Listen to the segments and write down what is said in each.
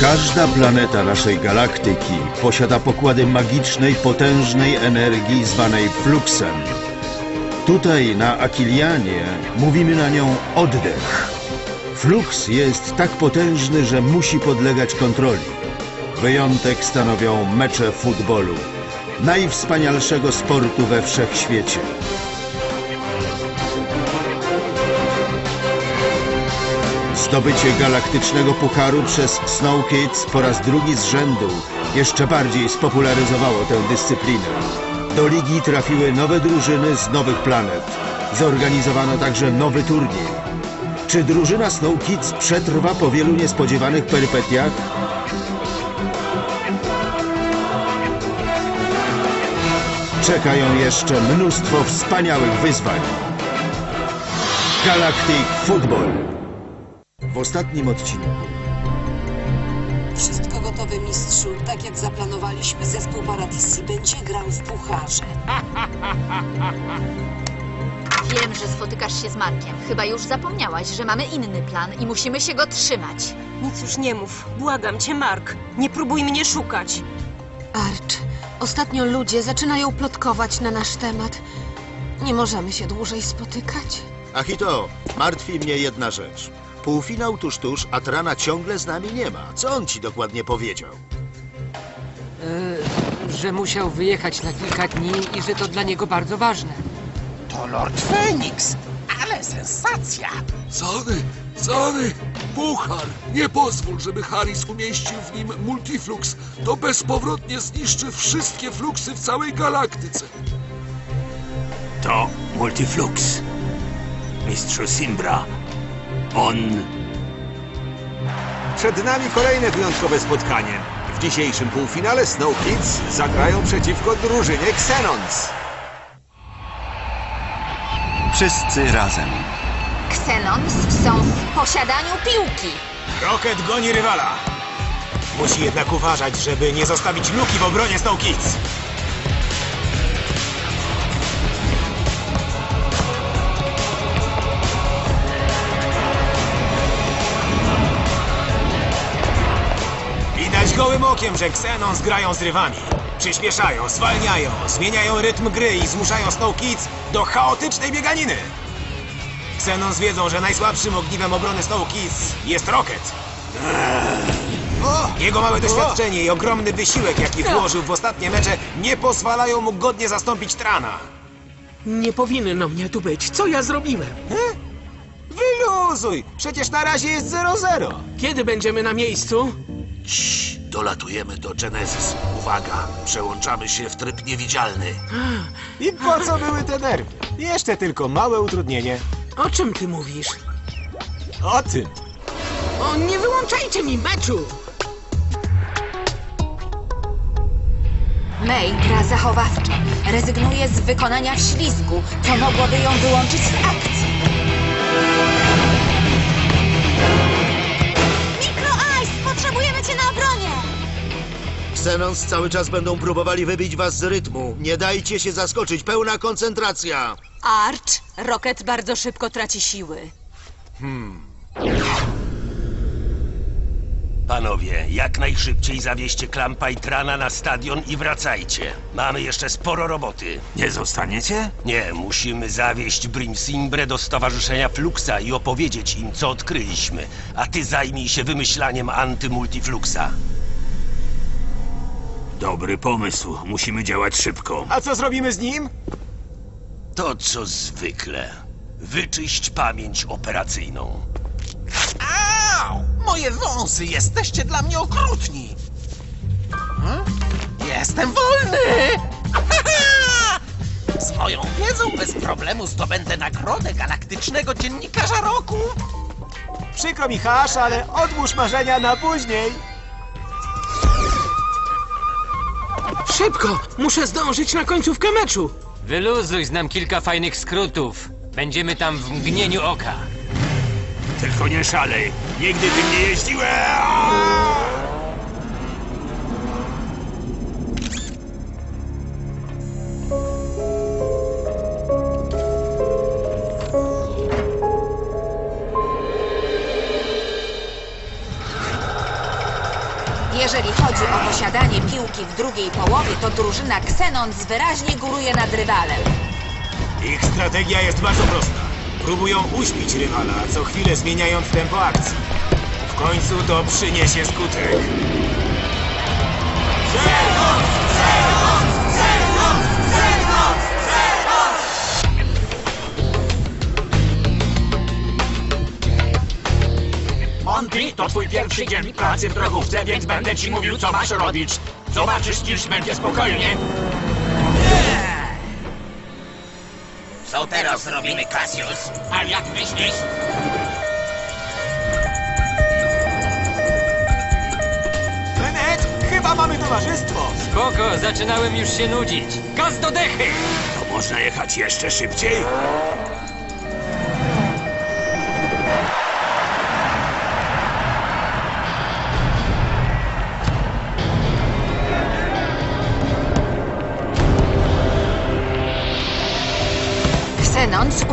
Każda planeta naszej galaktyki posiada pokłady magicznej, potężnej energii zwanej fluxem. Tutaj na Akilianie mówimy na nią oddech. Flux jest tak potężny, że musi podlegać kontroli. Wyjątek stanowią mecze futbolu, najwspanialszego sportu we wszechświecie. Zdobycie galaktycznego pucharu przez Snow Kids po raz drugi z rzędu jeszcze bardziej spopularyzowało tę dyscyplinę. Do ligi trafiły nowe drużyny z nowych planet. Zorganizowano także nowy turniej. Czy drużyna Snow Kids przetrwa po wielu niespodziewanych perypetiach? Czekają jeszcze mnóstwo wspaniałych wyzwań. Galactic Football. W ostatnim odcinku Wszystko gotowe, mistrzu. Tak jak zaplanowaliśmy, zespół Paradisi będzie grał w pucharze. Wiem, że spotykasz się z Markiem. Chyba już zapomniałaś, że mamy inny plan i musimy się go trzymać. Nic już nie mów. Błagam cię, Mark. Nie próbuj mnie szukać. Arch, ostatnio ludzie zaczynają plotkować na nasz temat. Nie możemy się dłużej spotykać. Achito, martwi mnie jedna rzecz. Półfinał tuż tuż, a Trana ciągle z nami nie ma. Co on ci dokładnie powiedział? E, że musiał wyjechać na kilka dni i że to dla niego bardzo ważne. To Lord Phoenix! Ale sensacja! Sony, Sony, puchar! Nie pozwól, żeby Harris umieścił w nim multiflux. To bezpowrotnie zniszczy wszystkie fluksy w całej galaktyce. To Multiflux. Mistrzu Simbra. On... Przed nami kolejne wyjątkowe spotkanie. W dzisiejszym półfinale Snow Kids zagrają przeciwko drużynie Xenons. Wszyscy razem. Xenons są w posiadaniu piłki. Rocket goni rywala. Musi jednak uważać, żeby nie zostawić luki w obronie Snow Kids. Widać gołym okiem, że Xenons grają z rywami. Przyspieszają, zwalniają, zmieniają rytm gry i zmuszają Snow Kids do chaotycznej bieganiny. Xenons wiedzą, że najsłabszym ogniwem obrony Snow Kids jest Rocket. Jego małe doświadczenie i ogromny wysiłek, jaki włożył w ostatnie mecze, nie pozwalają mu godnie zastąpić Trana. Nie powinno mnie tu być. Co ja zrobiłem? Wyluzuj! Przecież na razie jest 0-0. Kiedy będziemy na miejscu? Cii, dolatujemy do Genesis. Uwaga, przełączamy się w tryb niewidzialny. I po co były te nerwy? Jeszcze tylko małe utrudnienie. O czym ty mówisz? O tym. O, nie wyłączajcie mi meczu! May gra zachowawczo. Rezygnuje z wykonania ślizgu, co mogłoby ją wyłączyć z akcji. Xenons cały czas będą próbowali wybić was z rytmu. Nie dajcie się zaskoczyć, pełna koncentracja. Arch, Rocket bardzo szybko traci siły. Panowie, jak najszybciej zawieźcie Klampa i Trana na stadion i wracajcie. Mamy jeszcze sporo roboty. Nie zostaniecie? Nie, musimy zawieźć Brimsimbre do Stowarzyszenia Fluxa i opowiedzieć im, co odkryliśmy. A ty zajmij się wymyślaniem antymultifluxa. Dobry pomysł. Musimy działać szybko. A co zrobimy z nim? To co zwykle. Wyczyść pamięć operacyjną. Au! Moje wąsy, jesteście dla mnie okrutni. Hm? Jestem wolny! Z moją wiedzą bez problemu zdobędę nagrodę galaktycznego dziennikarza roku. Przykro mi, Hasz, ale odłóż marzenia na później. Szybko! Muszę zdążyć na końcówkę meczu! Wyluzuj, znam kilka fajnych skrótów. Będziemy tam w mgnieniu oka. Tylko nie szalej. Nigdy tym nie jeździłem. Jeżeli chodzi o posiadanie piłki w drugiej połowie, to drużyna Xenons wyraźnie góruje nad rywalem. Ich strategia jest bardzo prosta. Próbują uśpić rywala, co chwilę zmieniając tempo akcji. W końcu to przyniesie skutek. Monty, to twój pierwszy dzień pracy w drogówce, więc będę ci mówił, co masz robić. Zobaczysz, dziś będzie spokojnie. Co teraz robimy, Cassius? A jak myślisz? Bennett, chyba mamy towarzystwo. Spoko, zaczynałem już się nudzić. Gaz do dechy! To można jechać jeszcze szybciej?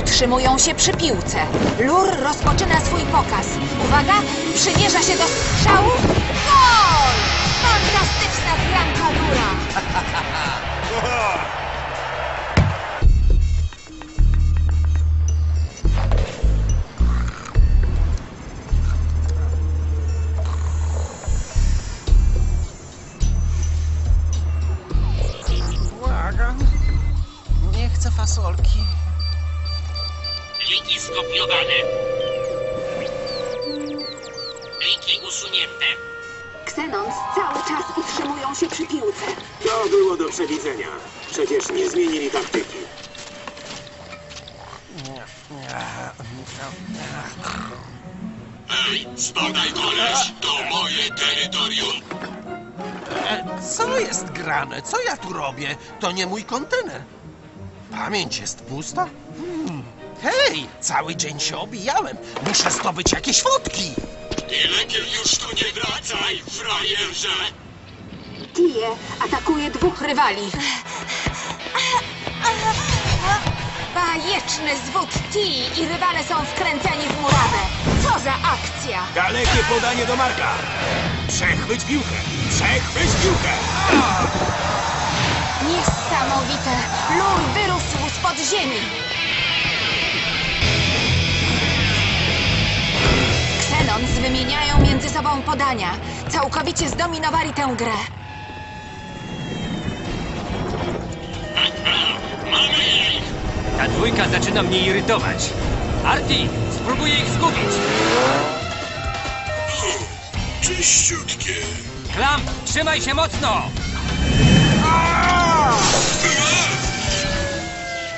Utrzymują się przy piłce. Lur rozpoczyna swój pokaz. Uwaga, przymierza się do strzału. Gol! Fantastyczna bramka Lura. Pliki usunięte. Xenons cały czas utrzymują się przy piłce. To było do przewidzenia. Przecież nie zmienili taktyki. Ej, spadaj koleś, to moje terytorium. E, Co jest grane? Co ja tu robię? To nie mój kontener. Pamięć jest pusta? Hmm. Hej, cały dzień się obijałem. Muszę zdobyć jakieś fotki. Ty lepiej już tu nie wracaj, frajerze. Tie atakuje dwóch rywali. Bajeczny zwód T i rywale są wkręceni w murawę. Co za akcja! Dalekie podanie do Marka. Przechwyć piłkę. Przechwyć piłkę. Niesamowite! Lur wyrósł spod ziemi. Xenons wymieniają między sobą podania. Całkowicie zdominowali tę grę. Ta dwójka zaczyna mnie irytować. Arti, spróbuję ich zgubić. Czyściutkie. Klamp, trzymaj się mocno!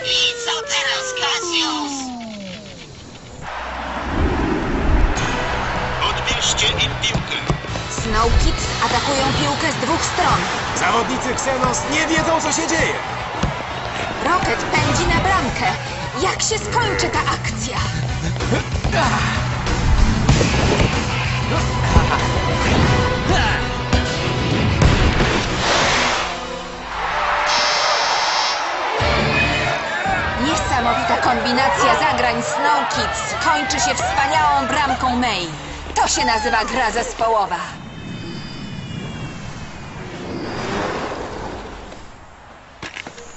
I co teraz, Cassius? Odbierzcie im piłkę. Snow Kids atakują piłkę z dwóch stron. Zawodnicy Xenos nie wiedzą, co się dzieje. Rocket pędzi na bramkę. Jak się skończy ta akcja? Niesamowita kombinacja zagrań Snow Kids kończy się wspaniałą bramką May. To się nazywa gra zespołowa.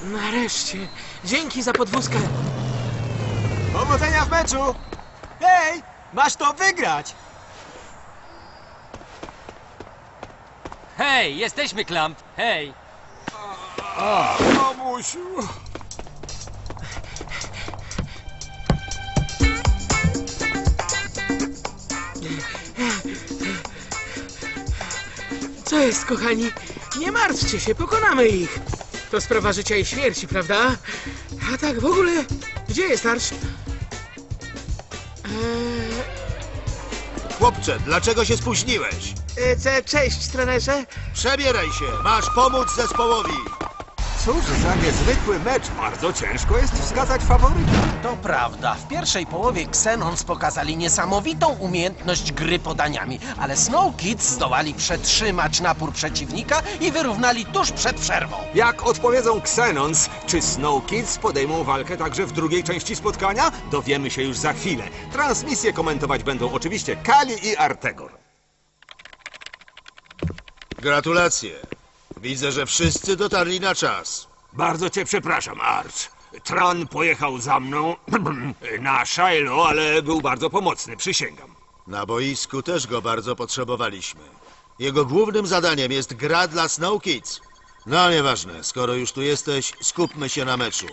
Nareszcie. Dzięki za podwózkę. Powodzenia w meczu. Hej, masz to wygrać. Hej, jesteśmy Klamp. Hej. Mamusiu. Jest, kochani? Nie martwcie się, pokonamy ich. To sprawa życia i śmierci, prawda? A tak, w ogóle, gdzie jest Arch? Eee, Chłopcze, dlaczego się spóźniłeś? e, ce- cześć, trenerze. Przebieraj się, masz pomóc zespołowi. Cóż za niezwykły mecz. Bardzo ciężko jest wskazać faworyta. To prawda. W pierwszej połowie Xenons pokazali niesamowitą umiejętność gry podaniami, ale Snow Kids zdołali przetrzymać napór przeciwnika i wyrównali tuż przed przerwą. Jak odpowiedzą Xenons, czy Snow Kids podejmą walkę także w drugiej części spotkania? Dowiemy się już za chwilę. Transmisję komentować będą oczywiście Kali i Artegor. Gratulacje. Widzę, że wszyscy dotarli na czas. Bardzo cię przepraszam, Arch. Tran pojechał za mną na Shiloh, ale był bardzo pomocny, przysięgam. Na boisku też go bardzo potrzebowaliśmy. Jego głównym zadaniem jest gra dla Snow Kids. No nieważne, skoro już tu jesteś, skupmy się na meczu.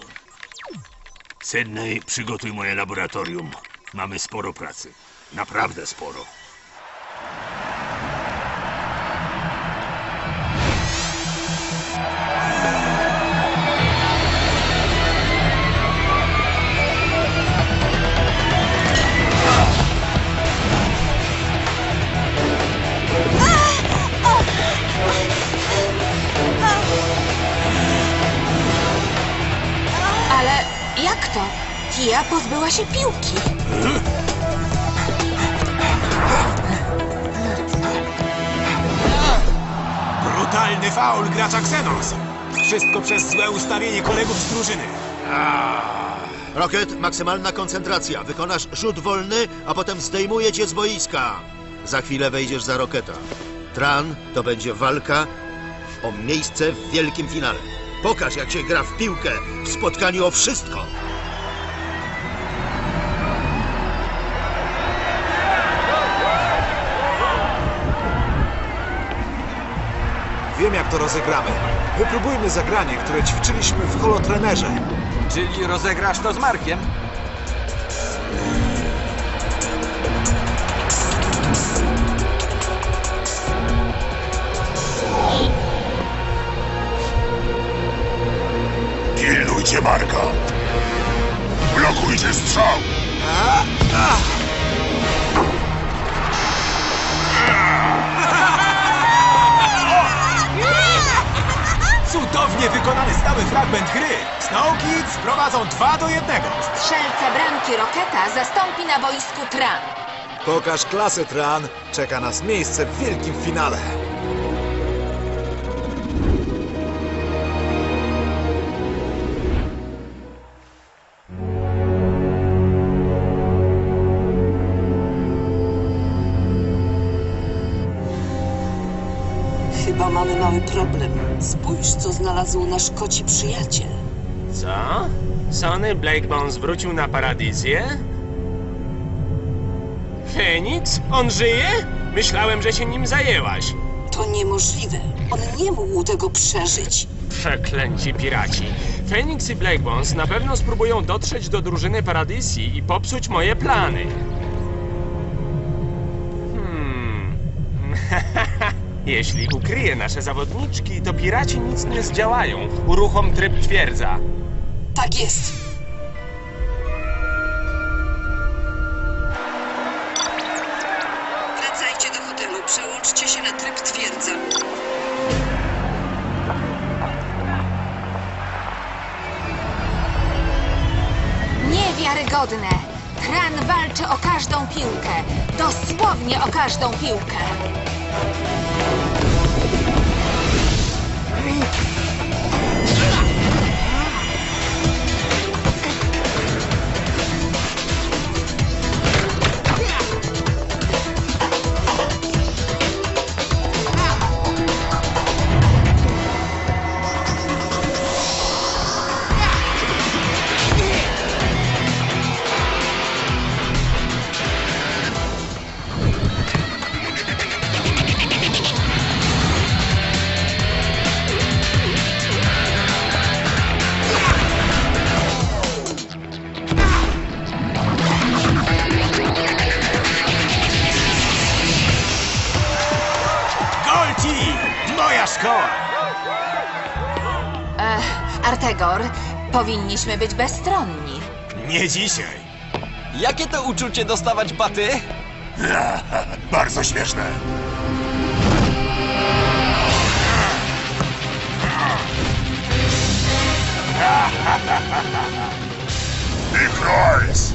Sydney, przygotuj moje laboratorium. Mamy sporo pracy. Naprawdę sporo. Tia pozbyła się piłki. Brutalny faul gracza Xenos. Wszystko przez złe ustawienie kolegów z drużyny. Rocket, maksymalna koncentracja. Wykonasz rzut wolny, a potem zdejmuje cię z boiska. Za chwilę wejdziesz za Rocketa. Tran to będzie walka o miejsce w wielkim finale. Pokaż, jak się gra w piłkę w spotkaniu o wszystko. Wiem, jak to rozegramy. Wypróbujmy zagranie, które ćwiczyliśmy w holotrenerze. Czyli rozegrasz to z Markiem? Pilnujcie Marka. Blokujcie strzał. Cudownie wykonany stały fragment gry. Snow Kids prowadzą 2 do 1. Strzelca bramki Roketa zastąpi na boisku Tran. Pokaż klasę, Tran. Czeka nas miejsce w wielkim finale. Chyba mamy mały problem. Spójrz, co znalazł nasz koci przyjaciel. Co? Sonny Blakebone zwrócił na paradizję? Feniks? On żyje? Myślałem, że się nim zajęłaś. To niemożliwe. On nie mógł tego przeżyć. Przeklęci piraci. Feniks i Blakebones na pewno spróbują dotrzeć do drużyny Paradisi i popsuć moje plany. Hmm. Jeśli ukryję nasze zawodniczki, to piraci nic nie zdziałają. Uruchom tryb twierdza. Tak jest. Wracajcie do hotelu. Przełączcie się na tryb twierdza. Niewiarygodne! Tran walczy o każdą piłkę. Dosłownie o każdą piłkę. Gol Szkoła! Ech, Artegor, powinniśmy być bezstronni. Nie dzisiaj. Jakie to uczucie dostawać baty? Bardzo śmieszne. Big Noise!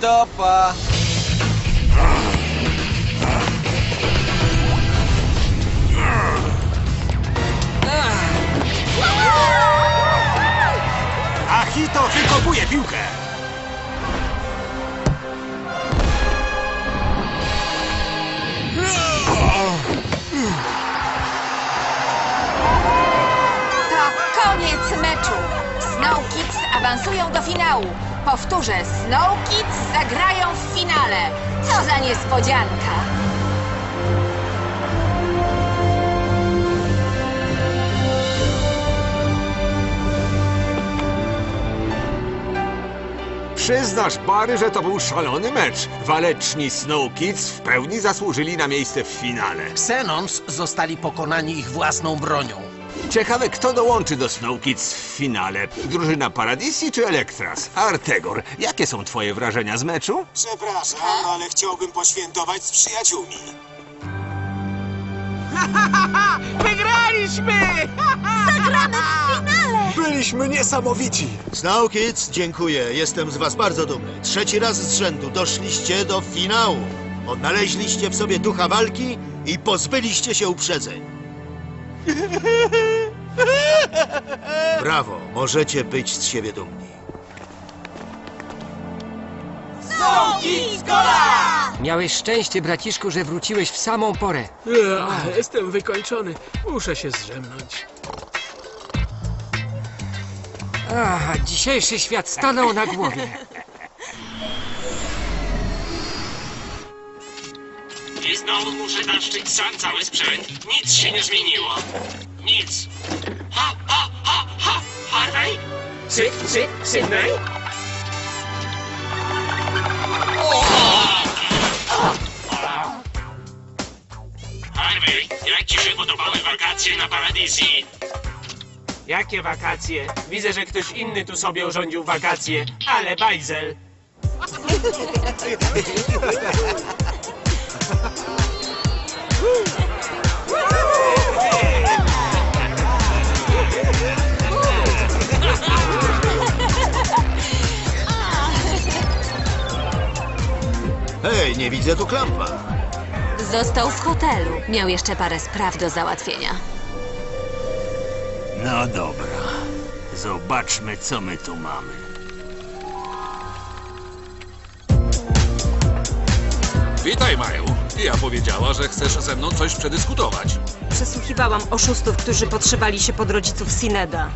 Topa! Achito wykopuje piłkę. To koniec meczu. Snow Kids awansują do finału. Powtórzę, Snow Kids zagrają w finale. Co za niespodzianka. Przyznasz, Bary, że to był szalony mecz. Waleczni Snow Kids w pełni zasłużyli na miejsce w finale. Xenons zostali pokonani ich własną bronią. Ciekawe, kto dołączy do Snow Kids w finale. Drużyna Paradisi czy Elektras? Artegor, jakie są twoje wrażenia z meczu? Przepraszam, ale chciałbym poświętować z przyjaciółmi. Wygraliśmy! Zagramy w finale! Byliśmy niesamowici! Snow Kids, dziękuję. Jestem z was bardzo dumny. Trzeci raz z rzędu doszliście do finału. Odnaleźliście w sobie ducha walki i pozbyliście się uprzedzeń. Brawo, możecie być z siebie dumni. Miałeś szczęście, braciszku, że wróciłeś w samą porę. Ach, jestem wykończony. Muszę się zdrzemnąć. Aha, dzisiejszy świat stanął na głowie. I znowu muszę taszczyć sam cały sprzęt. Nic się nie zmieniło. Nic. Ha, ha, ha, ha! Harvey? Sy, sy, Sydney? Podobały wakacje na Paradisi? Jakie wakacje? Widzę, że ktoś inny tu sobie urządził wakacje, ale bajzel. Hej, nie widzę tu klampa. Został w hotelu. Miał jeszcze parę spraw do załatwienia. No dobra. Zobaczmy, co my tu mamy. Witaj, Maju. Ja powiedziała, że chcesz ze mną coś przedyskutować. Przesłuchiwałam oszustów, którzy podszywali się pod rodziców Sineda.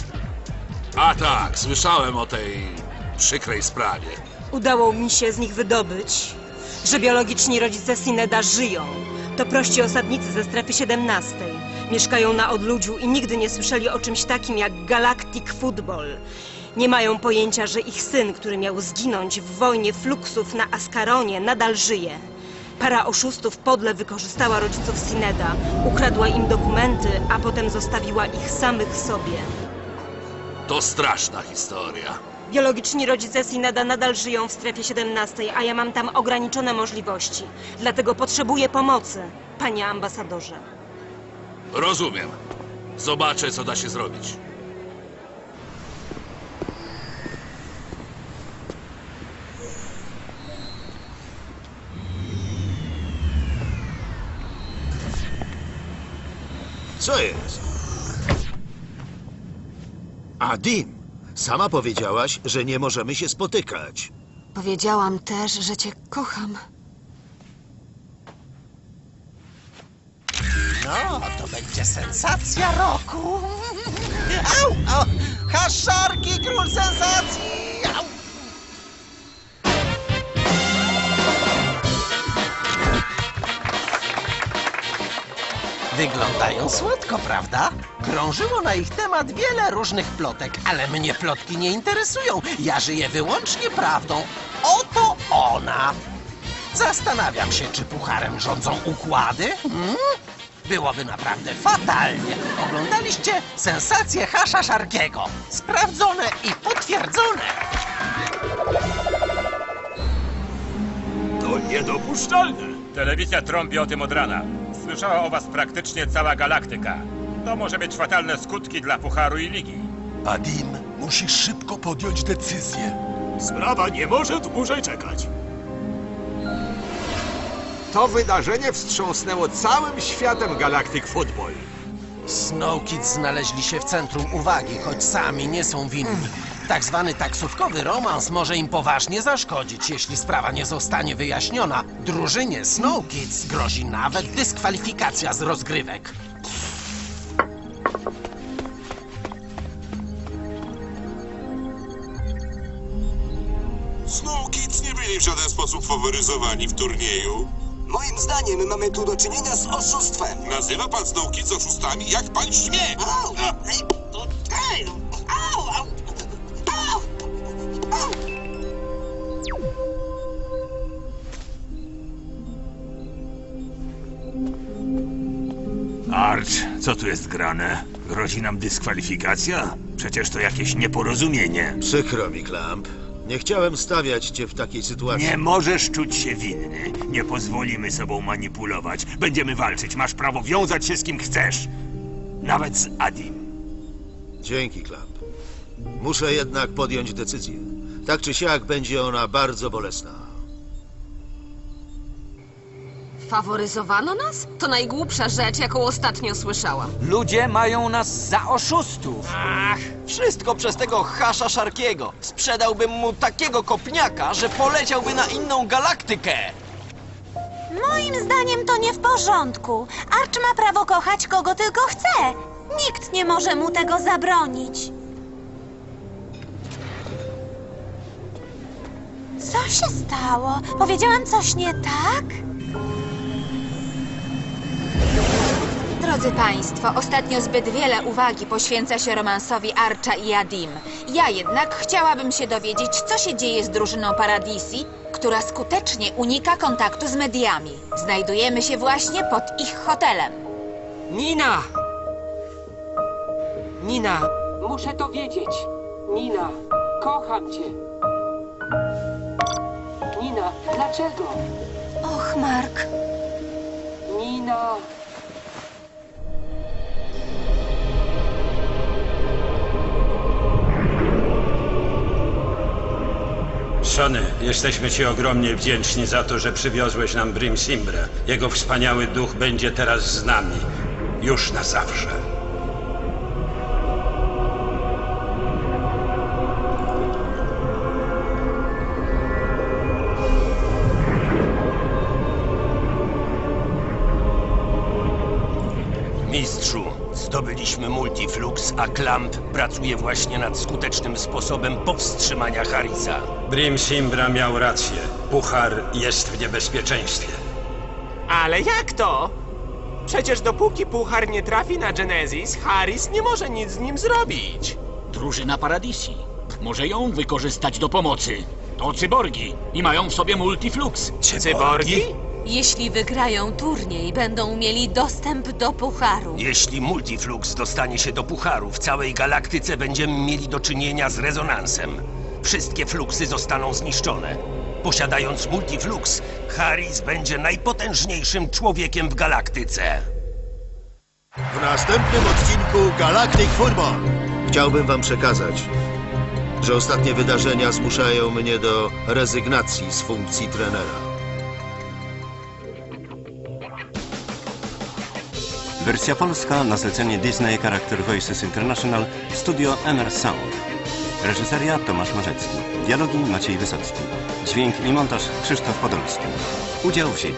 A tak, słyszałem o tej przykrej sprawie. Udało mi się z nich wydobyć, że biologiczni rodzice Sineda żyją. To prości osadnicy ze strefy 17. Mieszkają na odludziu i nigdy nie słyszeli o czymś takim jak Galactic Football. Nie mają pojęcia, że ich syn, który miał zginąć w wojnie fluksów na Askaronie, nadal żyje. Para oszustów podle wykorzystała rodziców Sineda, ukradła im dokumenty, a potem zostawiła ich samych sobie. To straszna historia. Biologiczni rodzice Sineda nadal żyją w strefie 17, a ja mam tam ograniczone możliwości. Dlatego potrzebuję pomocy, panie ambasadorze. Rozumiem. Zobaczę, co da się zrobić. Co jest? Adim, sama powiedziałaś, że nie możemy się spotykać. Powiedziałam też, że cię kocham. No, to będzie sensacja roku. Au, au, kaszarki, król sensacji! Wyglądają słodko, prawda? Krążyło na ich temat wiele różnych plotek, ale mnie plotki nie interesują. Ja żyję wyłącznie prawdą. Oto ona. Zastanawiam się, czy pucharem rządzą układy? Hmm? Byłoby naprawdę fatalnie. Oglądaliście sensację Hasza Szarkiego. Sprawdzone i potwierdzone. To niedopuszczalne. Telewizja trąbi o tym od rana. Słyszała o was praktycznie cała galaktyka. To może mieć fatalne skutki dla Pucharu i Ligi. Adim, musisz szybko podjąć decyzję. Sprawa nie może dłużej czekać. To wydarzenie wstrząsnęło całym światem Galactic Football. Snow Kids znaleźli się w centrum uwagi, choć sami nie są winni. Tak zwany taksówkowy romans może im poważnie zaszkodzić, jeśli sprawa nie zostanie wyjaśniona. Drużynie Snow Kids grozi nawet dyskwalifikacja z rozgrywek. Snow Kids nie byli w żaden sposób faworyzowani w turnieju. Moim zdaniem mamy tu do czynienia z oszustwem. Nazywa pan Snow Kids oszustami? Jak pan śmie? Arch, co tu jest grane? Grozi nam dyskwalifikacja? Przecież to jakieś nieporozumienie. Przykro mi, Klamp. Nie chciałem stawiać cię w takiej sytuacji. Nie możesz czuć się winny. Nie pozwolimy sobą manipulować. Będziemy walczyć. Masz prawo wiązać się z kim chcesz. Nawet z Adim. Dzięki, Klamp. Muszę jednak podjąć decyzję. Tak czy siak będzie ona bardzo bolesna. Faworyzowano nas? To najgłupsza rzecz, jaką ostatnio słyszałam. Ludzie mają nas za oszustów. Ach, wszystko przez tego Hasza Szarkiego. Sprzedałbym mu takiego kopniaka, że poleciałby na inną galaktykę. Moim zdaniem to nie w porządku. Arch ma prawo kochać kogo tylko chce. Nikt nie może mu tego zabronić. Co się stało? Powiedziałam coś nie tak? Drodzy Państwo, ostatnio zbyt wiele uwagi poświęca się romansowi Archa i Adim. Ja jednak chciałabym się dowiedzieć, co się dzieje z drużyną Paradisi, która skutecznie unika kontaktu z mediami. Znajdujemy się właśnie pod ich hotelem. Nina! Nina, muszę to wiedzieć. Nina, kocham cię. Nina, dlaczego? Och, Mark. Nina. Sony, jesteśmy Ci ogromnie wdzięczni za to, że przywiozłeś nam Brim Simbre. Jego wspaniały duch będzie teraz z nami. Już na zawsze. Mistrzu, zdobyliśmy Multiflux, a Clamp pracuje właśnie nad skutecznym sposobem powstrzymania Harrisa. Brim Simbra miał rację. Puchar jest w niebezpieczeństwie. Ale jak to? Przecież dopóki puchar nie trafi na Genesis, Harris nie może nic z nim zrobić. Drużyna Paradisi. Może ją wykorzystać do pomocy. To cyborgi i mają w sobie multiflux. Cyborgi? Jeśli wygrają turniej, będą mieli dostęp do pucharu. Jeśli Multiflux dostanie się do pucharu, w całej galaktyce będziemy mieli do czynienia z rezonansem. Wszystkie fluksy zostaną zniszczone. Posiadając Multiflux, Harris będzie najpotężniejszym człowiekiem w galaktyce. W następnym odcinku Galactic Football chciałbym wam przekazać, że ostatnie wydarzenia zmuszają mnie do rezygnacji z funkcji trenera. Wersja polska na zlecenie Disney Character Voices International Studio MR Sound. Reżyseria Tomasz Marzecki. Dialogi Maciej Wysocki. Dźwięk i montaż Krzysztof Podolski. Udział wzięli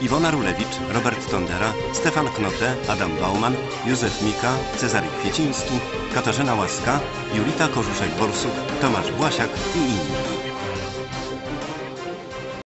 Iwona Rulewicz, Robert Tondera, Stefan Knote, Adam Bauman, Józef Mika, Cezary Kwieciński, Katarzyna Łaska, Julita Korzuszek-Borsuk, Tomasz Błasiak i inni.